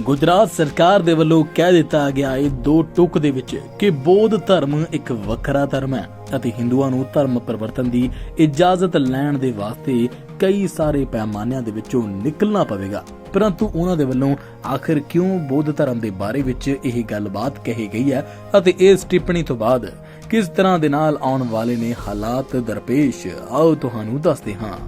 ਗੁਜਰਾਤ ਸਰਕਾਰ ਦੇ ਵੱਲੋਂ ਕਹਿ ਦਿੱਤਾ ਗਿਆ ਹੈ ਦੋ ਟੁਕ ਦੇ ਵਿੱਚ ਕਿ ਬੌਧ ਧਰਮ ਇੱਕ ਵੱਖਰਾ ਧਰਮ ਹੈ ਅਤੇ ਹਿੰਦੂਆਂ ਨੂੰ ਧਰਮ ਪਰਿਵਰਤਨ ਦੀ ਇਜਾਜ਼ਤ ਲੈਣ ਦੇ ਵਾਸਤੇ ਕਈ ਸਾਰੇ ਪੈਮਾਨਿਆਂ ਦੇ ਵਿੱਚੋਂ ਨਿਕਲਣਾ ਪਵੇਗਾ। ਪਰੰਤੂ ਉਹਨਾਂ ਦੇ ਵੱਲੋਂ ਆਖਿਰ ਕਿਉਂ ਬੋਧ ਧਰਮ ਦੇ ਬਾਰੇ ਵਿੱਚ ਇਹ ਗੱਲਬਾਤ ਕਹੀ ਗਈ ਹੈ ਅਤੇ ਇਸ ਟਿੱਪਣੀ ਤੋਂ ਬਾਅਦ ਕਿਸ ਤਰ੍ਹਾਂ ਦੇ ਨਾਲ ਆਉਣ ਵਾਲੇ ਨੇ ਹਾਲਾਤ ਦਰਪੇਸ਼, ਆਓ ਤੁਹਾਨੂੰ ਦੱਸਦੇ ਹਾਂ।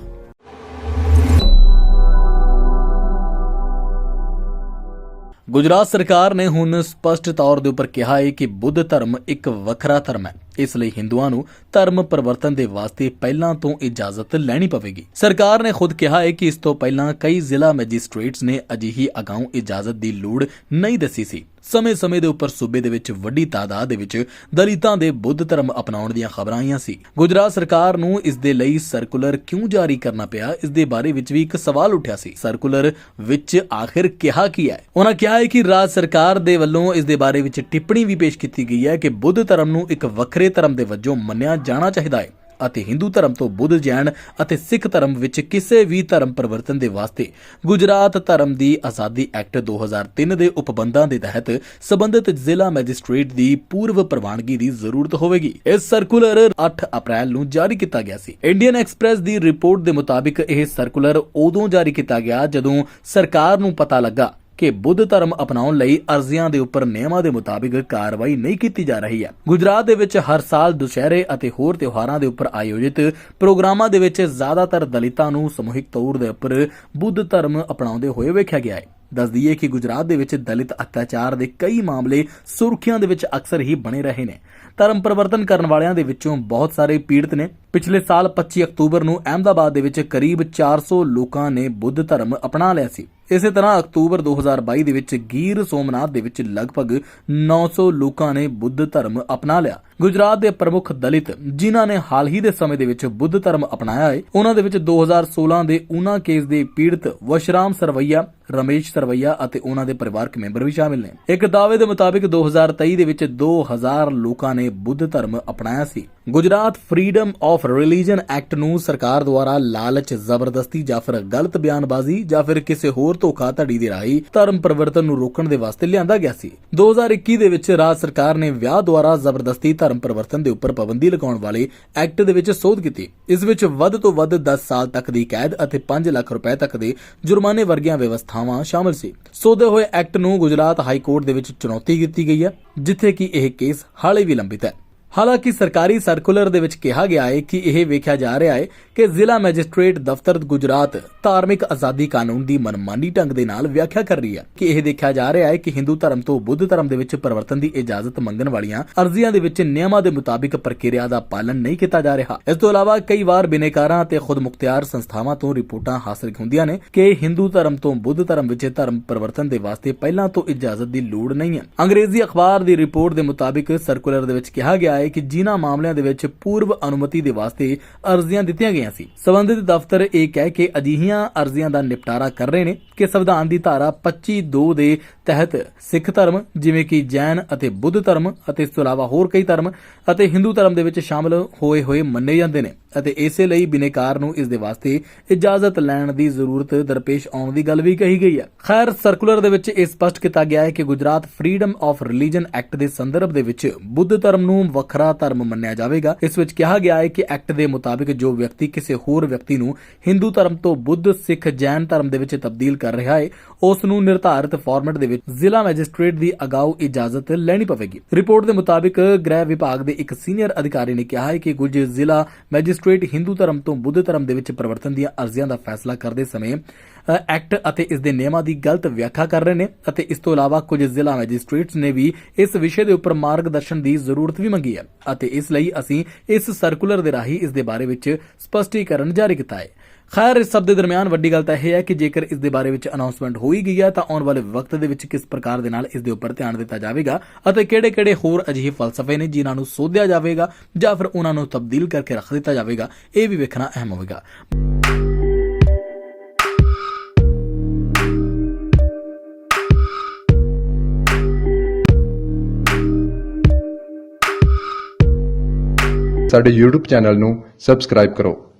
ਗੁਜਰਾਤ ਸਰਕਾਰ ਨੇ ਹੁਣ ਸਪਸ਼ਟ ਤੌਰ ਦੇ ਉੱਪਰ ਕਿਹਾ ਹੈ ਕਿ ਬੁੱਧ ਧਰਮ ਇੱਕ ਵੱਖਰਾ ਧਰਮ ਹੈ। ਇਸ ਲਈ ਹਿੰਦੂਆਂ ਨੂੰ ਧਰਮ ਪਰਿਵਰਤਨ ਦੇ ਵਾਸਤੇ ਪਹਿਲਾਂ ਤੋਂ ਇਜਾਜ਼ਤ ਲੈਣੀ ਪਵੇਗੀ। ਸਰਕਾਰ ਨੇ ਖੁਦ ਕਿਹਾ ਹੈ ਕਿ ਇਸ ਤੋਂ ਪਹਿਲਾਂ ਕਈ ਜ਼ਿਲ੍ਹਾ ਮੈਜਿਸਟ੍ਰੇਟਸ ਨੇ ਅਜਿਹੀ ਅਗਾਊਂ ਇਜਾਜ਼ਤ ਦੀ ਲੋੜ ਨਹੀਂ ਦੱਸੀ ਸੀ। ਸਮੇਂ-ਸਮੇਂ ਦੇ ਉੱਪਰ ਸੂਬੇ ਦੇ ਵਿੱਚ ਵੱਡੀ ਤਾਦਾਦ ਦੇ ਵਿੱਚ ਦਲਿਤਾਂ ਦੇ ਬੁੱਧ ਧਰਮ ਅਪਣਾਉਣ ਦੀਆਂ ਖਬਰਾਂ ਆਈਆਂ ਸੀ। ਗੁਜਰਾਤ ਸਰਕਾਰ ਨੂੰ ਇਸ ਦੇ ਲਈ ਸਰਕੂਲਰ ਕਿਉਂ ਜਾਰੀ ਕਰਨਾ ਪਿਆ, ਇਸ ਦੇ ਬਾਰੇ ਵਿੱਚ ਵੀ ਇੱਕ ਸਵਾਲ ਉੱਠਿਆ ਸੀ। ਸਰਕੂਲਰ ਵਿੱਚ ਆਖਿਰ ਕਿਹਾ ਕੀ ਹੈ? ਉਹਨਾਂ ਕਿਹਾ ਹੈ ਕਿ ਰਾਜ ਸਰਕਾਰ ਦੇ ਵੱਲੋਂ ਇਸ ਦੇ ਬਾਰੇ ਵਿੱਚ ਟਿੱਪਣੀ ਵੀ ਪੇਸ਼ ਕੀਤੀ ਗਈ ਹੈ ਕਿ ਬੁੱਧ ਧਰਮ ਨੂੰ ਇੱਕ ਵੱਖਰੇ ਧਰਮ ਦੇ ਵਜੋਂ ਮੰਨਿਆ ਜਾਣਾ ਚਾਹੀਦਾ ਹੈ। ਅਤੇ ਹਿੰਦੂ ਧਰਮ ਤੋਂ ਬੁੱਧ ਜੈਨ ਅਤੇ ਸਿੱਖ ਧਰਮ ਵਿੱਚ ਕਿਸੇ ਵੀ ਧਰਮ ਪਰਿਵਰਤਨ ਦੇ ਵਾਸਤੇ ਗੁਜਰਾਤ ਧਰਮ ਦੀ ਆਜ਼ਾਦੀ ਐਕਟ 2003 ਦੇ ਉਪਬੰਧਾਂ ਦੇ ਤਹਿਤ ਸਬੰਧਤ ਜ਼ਿਲ੍ਹਾ ਮੈਜਿਸਟ੍ਰੇਟ ਦੀ ਪੂਰਵ ਪ੍ਰਵਾਨਗੀ ਦੀ ਜ਼ਰੂਰਤ ਹੋਵੇਗੀ। ਇਸ ਸਰਕੂਲਰ 8 ਅਪ੍ਰੈਲ ਨੂੰ ਜਾਰੀ ਕੀਤਾ ਗਿਆ ਸੀ। ਇੰਡੀਅਨ ਐਕਸਪ੍ਰੈਸ ਦੀ ਰਿਪੋਰਟ ਦੇ ਮੁਤਾਬਿਕ ਇਹ ਸਰਕੂਲਰ ਉਦੋਂ ਜਾਰੀ ਕੀਤਾ ਗਿਆ ਜਦੋਂ ਸਰਕਾਰ ਨੂੰ ਪਤਾ ਲੱਗਾ ਕਿ ਬੁੱਧ ਧਰਮ ਅਪਣਾਉਣ ਲਈ ਅਰਜ਼ੀਆਂ ਦੇ ਉੱਪਰ ਨਿਯਮਾਂ ਦੇ ਮੁਤਾਬਿਕ ਕਾਰਵਾਈ ਨਹੀਂ ਕੀਤੀ ਜਾ ਰਹੀ ਹੈ। ਗੁਜਰਾਤ ਦੇ ਵਿੱਚ ਹਰ ਸਾਲ ਦੁਸ਼ਹਿਰੇ ਅਤੇ ਹੋਰ ਤਿਉਹਾਰਾਂ ਦੇ ਉੱਪਰ ਆਯੋਜਿਤ ਪ੍ਰੋਗਰਾਮਾਂ ਦੇ ਵਿੱਚ ਜ਼ਿਆਦਾਤਰ ਦਲਿਤਾਂ ਨੂੰ ਸਮੂਹਿਕ ਤੌਰ ਦੇ ਉੱਪਰ ਬੁੱਧ ਧਰਮ ਅਪਣਾਉਂਦੇ ਹੋਏ ਵੇਖਿਆ ਗਿਆ ਹੈ। ਦੱਸ ਦਈਏ ਕਿ ਗੁਜਰਾਤ ਦੇ ਵਿੱਚ ਦਲਿਤ ਅਤਿਆਚਾਰ ਦੇ ਕਈ ਮਾਮਲੇ ਸੁਰਖੀਆਂ ਦੇ ਵਿੱਚ ਅਕਸਰ ਹੀ ਬਣੇ ਰਹੇ ਨੇ। ਧਰਮ ਪਰਿਵਰਤਨ ਕਰਨ ਵਾਲਿਆਂ ਦੇ ਵਿੱਚੋਂ ਬਹੁਤ ਸਾਰੇ ਪੀੜਤ ਨੇ। ਪਿਛਲੇ ਸਾਲ 25 ਅਕਤੂਬਰ ਨੂੰ ਅਹਿਮਦਾਬਾਦ ਦੇ ਵਿੱਚ ਕਰੀਬ 400 ਲੋਕਾਂ ਨੇ ਬੁੱਧ ਧਰਮ ਅਪਣਾ ਲਿਆ ਸੀ। ਇਸੇ ਤਰ੍ਹਾਂ ਅਕਤੂਬਰ 2022 ਦੇ ਵਿੱਚ ਗੀਰ ਸੋਮਨਾਥ ਦੇ ਵਿੱਚ ਲਗਭਗ 900 ਲੋਕਾਂ ਨੇ ਬੁੱਧ ਧਰਮ ਅਪਣਾ ਲਿਆ। ਗੁਜਰਾਤ ਦੇ ਪ੍ਰਮੁੱਖ ਦਲਿਤ ਜਿਨ੍ਹਾਂ ਨੇ ਹਾਲ ਹੀ ਦੇ ਸਮੇਂ ਦੇ ਵਿੱਚ ਬੁੱਧ ਧਰਮ ਅਪਣਾਇਆ ਹੈ ਉਹਨਾਂ ਦੇ ਵਿੱਚ 2016 ਦੇ ਊਨਾ ਕੇਸ ਦੇ ਪੀੜਤ ਵਸ਼ਰਾਮ ਸਰਵਈਆ, ਰਮੇਸ਼ ਸਰਵਈਆ ਅਤੇ ਉਹਨਾਂ ਦੇ ਪਰਿਵਾਰਕ ਮੈਂਬਰ ਵੀ ਸ਼ਾਮਿਲ ਨੇ। ਇੱਕ ਦਾਅਵੇ ਦੇ ਮੁਤਾਬਿਕ 2023 ਦੇ ਵਿੱਚ 2000 ਲੋਕਾਂ ਨੇ ਬੁੱਧ ਧਰਮ ਅਪਣਾਇਆ ਸੀ। Gujarat freedom of religion act ਨੂੰ ਸਰਕਾਰ ਦੁਆਰਾ ਲਾਲਚ, ਜ਼ਬਰਦਸਤੀ ਜਾਂ ਫਿਰ ਗਲਤ ਬਿਆਨਬਾਜ਼ੀ ਜਾਂ ਫਿਰ ਕਿਸੇ ਹੋਰ ਧੋਖਾਧੜੀ ਦੇ ਰਾਹੀਂ ਧਰਮ ਪਰਿਵਰਤਨ ਨੂੰ ਰੋਕਣ ਦੇ ਵਾਸਤੇ ਲਿਆਂਦਾ ਗਿਆ ਸੀ। 2021 ਦੇ ਵਿੱਚ ਰਾਜ ਸਰਕਾਰ ਨੇ ਵਿਆਹ ਦੁਆਰਾ ਜ਼ਬਰਦਸਤੀ ਧਰਮ ਪਰਿਵਰਤਨ ਦੇ ਉੱਪਰ ਪਾਬੰਦੀ ਲਗਾਉਣ ਵਾਲੇ ਐਕਟ ਦੇ ਵਿੱਚ ਸੋਧ ਕੀਤੀ। ਇਸ ਵਿੱਚ ਵੱਧ ਤੋਂ ਵੱਧ 10 ਸਾਲ ਤੱਕ ਦੀ ਕੈਦ ਅਤੇ 5 ਲੱਖ ਰੁਪਏ ਤੱਕ ਦੇ ਜੁਰਮਾਨੇ ਵਰਗੀਆਂ ਵਿਵਸਥਾਵਾਂ ਸ਼ਾਮਲ ਸੀ। ਸੋਧੇ ਹੋਏ ਐਕਟ ਨੂੰ ਗੁਜਰਾਤ ਹਾਈ ਕੋਰਟ ਦੇ ਵਿੱਚ ਚੁਣੌਤੀ ਦਿੱਤੀ ਗਈ ਹੈ, ਜਿੱਥੇ ਕਿ ਇਹ ਕੇਸ ਹਾਲੇ ਵੀ ਲੰਬਿਤ ਹੈ। ਹਾਲਾਂਕਿ ਸਰਕਾਰੀ ਸਰਕੂਲਰ ਦੇ ਵਿੱਚ ਕਿਹਾ ਗਿਆ ਹੈ ਕਿ ਇਹ ਵੇਖਿਆ ਜਾ ਰਿਹਾ ਹੈ ਕਿ ਜ਼ਿਲ੍ਹਾ ਮੈਜਿਸਟ੍ਰੇਟ ਦਫ਼ਤਰ ਗੁਜਰਾਤ ਧਾਰਮਿਕ ਆਜ਼ਾਦੀ ਕਾਨੂੰਨ ਦੀ ਮਨਮਾਨੀ ਢੰਗ ਦੇ ਨਾਲ ਵਿਆਖਿਆ ਕਰ ਰਹੀ ਹੈ ਕਿ ਇਹ ਦੇਖਿਆ ਜਾ ਰਿਹਾ ਹੈ ਕਿ ਹਿੰਦੂ ਧਰਮ ਤੋਂ ਬੁੱਧ ਧਰਮ ਦੇ ਵਿੱਚ ਪਰਿਵਰਤਨ ਦੀ ਇਜਾਜ਼ਤ ਮੰਗਣ ਵਾਲੀਆਂ ਅਰਜ਼ੀਆਂ ਦੇ ਵਿੱਚ ਨਿਯਮਾਂ ਦੇ ਮੁਤਾਬਿਕ ਪ੍ਰਕਿਰਿਆ ਦਾ ਪਾਲਣ ਨਹੀਂ ਕੀਤਾ ਜਾ ਰਿਹਾ। ਇਸ ਤੋਂ ਇਲਾਵਾ ਕਈ ਵਾਰ ਬਿਨੇਕਾਰਾਂ ਅਤੇ ਖੁਦਮੁਖਤਿਆਰ ਸੰਸਥਾਵਾਂ ਤੋਂ ਰਿਪੋਰਟਾਂ ਹਾਸਲ ਹੁੰਦੀਆਂ ਨੇ ਕਿ ਹਿੰਦੂ ਧਰਮ ਤੋਂ ਬੁੱਧ ਧਰਮ ਵਿੱਚ ਧਰਮ ਪਰਿਵਰਤਨ ਦੇ ਵਾਸਤੇ ਪਹਿਲਾਂ ਤੋਂ ਇਜਾਜ਼ਤ ਦੀ ਲੋੜ ਨਹੀਂ ਹੈ। ਅੰਗਰੇਜ਼ੀ ਅਖਬਾਰ ਦੀ ਰਿਪੋਰਟ ਦੇ ਮੁਤਾਬਿਕ ਸਰਕੂਲਰ ਦੇ ਵਿੱਚ ਕਿਹਾ ਗਿਆ ਹੈ ਕਿ ਜਿਨ੍ਹਾਂ ਮਾਮਲਿਆਂ ਦੇ ਵਿੱਚ ਪੂਰਵ ਅਨੁਮਤੀ ਦੇ ਵਾਸਤੇ ਅਰਜ਼ੀਆਂ ਦਿੱਤੀਆਂ ਗਈਆਂ ਸੀ ਸਬੰਧਿਤ ਦਫ਼ਤਰ ਇਹ ਕਹਿ ਕੇ ਅਜਿਹੀਆਂ ਅਰਜ਼ੀਆਂ ਦਾ ਨਿਪਟਾਰਾ ਕਰ ਰਹੇ ਨੇ ਕਿ ਸੰਵਿਧਾਨ ਦੀ ਧਾਰਾ 25.2 ਦੇ ਤਹਿਤ ਸਿੱਖ ਧਰਮ, ਜਿਵੇਂ ਕਿ ਜੈਨ ਅਤੇ ਬੁੱਧ ਧਰਮ ਅਤੇ ਇਸ ਤੋਂ ਇਲਾਵਾ ਹੋਰ ਕਈ ਧਰਮ ਅਤੇ ਹਿੰਦੂ ਧਰਮ ਦੇ ਵਿੱਚ ਸ਼ਾਮਲ ਹੋਏ ਹੋਏ ਮੰਨੇ ਜਾਂਦੇ ਨੇ। ਅਤੇ ਇਸੇ ਲਈ ਬਿਨੇਕਾਰ ਨੂੰ ਇਸ ਦੇ ਵਾਸਤੇ ਇਜਾਜ਼ਤ ਲੈਣ ਦੀ ਜ਼ਰੂਰਤ ਦਰਪੇਸ਼ ਆਉਣ ਦੀ ਗੱਲ ਵੀ ਕਹੀ ਗਈ ਹੈ। ਖੈਰ ਸਰਕੂਲਰ ਦੇ ਵਿੱਚ ਇਹ ਸਪਸ਼ਟ ਕੀਤਾ ਗਿਆ ਹੈ ਕਿ Gujarat freedom of religion act ਦੇ ਸੰਦਰਭ ਦੇ ਵਿੱਚ ਬੁੱਧ ਧਰਮ ਨੂੰ ਵੱਖਰਾ ਧਰਮ ਮੰਨਿਆ ਜਾਵੇਗਾ। ਇਸ ਵਿੱਚ ਕਿਹਾ ਗਿਆ ਹੈ ਕਿ ਐਕਟ ਦੇ ਮੁਤਾਬਿਕ ਜੋ ਵਿਅਕਤੀ ਕਿਸੇ ਹੋਰ ਵਿਅਕਤੀ ਨੂੰ ਹਿੰਦੂ ਧਰਮ ਤੋਂ ਬੁੱਧ ਸਿੱਖ ਜੈਨ ਧਰਮ ਦੇ ਵਿੱਚ ਤਬਦੀਲ ਕਰ ਰਿਹਾ ਹੈ, ਉਸ ਨੂੰ ਨਿਰਧਾਰਿਤ ਫਾਰਮੈਟ ਦੇ ਵਿੱਚ ਜ਼ਿਲ੍ਹਾ ਮੈਜਿਸਟ੍ਰੇਟ ਦੀ ਅਗਾਊ ਇਜਾਜ਼ਤ ਲੈਣੀ ਪਵੇਗੀ। ਰਿਪੋਰਟ ਦੇ ਮੁਤਾਬਿਕ ਗ੍ਰਹਿ ਵਿਭਾਗ ਦੇ ਇੱਕ ਸੀਨੀਅਰ ਅਧਿਕਾਰੀ ਨੇ ਕਿਹਾ ਹੈ ਕਿ ਕੁਝ ਜ਼ਿਲ੍ਹਾ ਮੈਜਿਸਟ੍ਰੇਟ ਹਿੰਦੂ ਧਰਮ ਤੋਂ ਬੁੱਧ ਧਰਮ ਦੇ ਵਿੱਚ ਪਰਿਵਰਤਨ ਦੀਆਂ ਅਰਜ਼ੀਆਂ ਦਾ ਫੈਸਲਾ ਕਰਦੇ ਸਮੇਂ ਐਕਟ ਅਤੇ ਇਸ ਦੇ ਨਿਯਮਾਂ ਦੀ ਗਲਤ ਵਿਆਖਿਆ ਕਰ ਰਹੇ ਨੇ ਅਤੇ ਇਸ ਤੋਂ ਇਲਾਵਾ ਕੁਝ ਜ਼ਿਲ੍ਹਾ ਮੈਜਿਸਟ੍ਰੇਟਸ ਨੇ ਵੀ ਇਸ ਵਿਸ਼ੇ ਦੇ ਉੱਪਰ ਮਾਰਗਦਰਸ਼ਨ ਦੀ ਜ਼ਰੂਰਤ ਵੀ ਮੰਗੀ ਹੈ ਅਤੇ ਇਸ ਲਈ ਅਸੀਂ ਇਸ ਸਰਕੂਲਰ ਦੇ ਰਾਹੀਂ ਇਸ ਦੇ ਬਾਰੇ ਵਿੱਚ ਸਪਸ਼ਟੀਕਰਨ ਜਾਰੀ ਕੀਤਾ ਹੈ। ਖੈਰ, ਇਸ ਸਭ ਦੇ ਦਰਮਿਆਨ ਵੱਡੀ ਗੱਲ ਤਾਂ ਇਹ ਹੈ ਕਿ ਜੇਕਰ ਇਸ ਦੇ ਬਾਰੇ ਵਿੱਚ ਅਨਾਉਂਸਮੈਂਟ ਹੋਈ ਗਈ ਹੈ, ਤਾਂ ਆਉਣ ਵਾਲੇ ਵਕਤ ਦੇ ਵਿੱਚ ਕਿਸ ਪ੍ਰਕਾਰ ਦੇ ਨਾਲ ਇਸ ਦੇ ਉੱਪਰ ਧਿਆਨ ਦਿੱਤਾ ਜਾਵੇਗਾ ਅਤੇ ਕਿਹੜੇ-ਕਿਹੜੇ ਹੋਰ ਅਜਿਹੇ ਫਲਸਫੇ ਨੇ ਜਿਨ੍ਹਾਂ ਨੂੰ ਸੋਧਿਆ ਜਾਵੇਗਾ ਜਾਂ ਫਿਰ ਉਹਨਾਂ ਨੂੰ ਤਬਦੀਲ ਕਰਕੇ ਰੱਖ ਦਿੱਤਾ ਜਾਵੇਗਾ, ਇਹ ਵੀ ਵੇਖਣਾ ਅਹਿਮ ਹੋਵੇਗਾ। ਸਾਡੇ YouTube ਚੈਨਲ ਨੂੰ ਸਬਸਕ੍ਰਾਈਬ ਕਰੋ।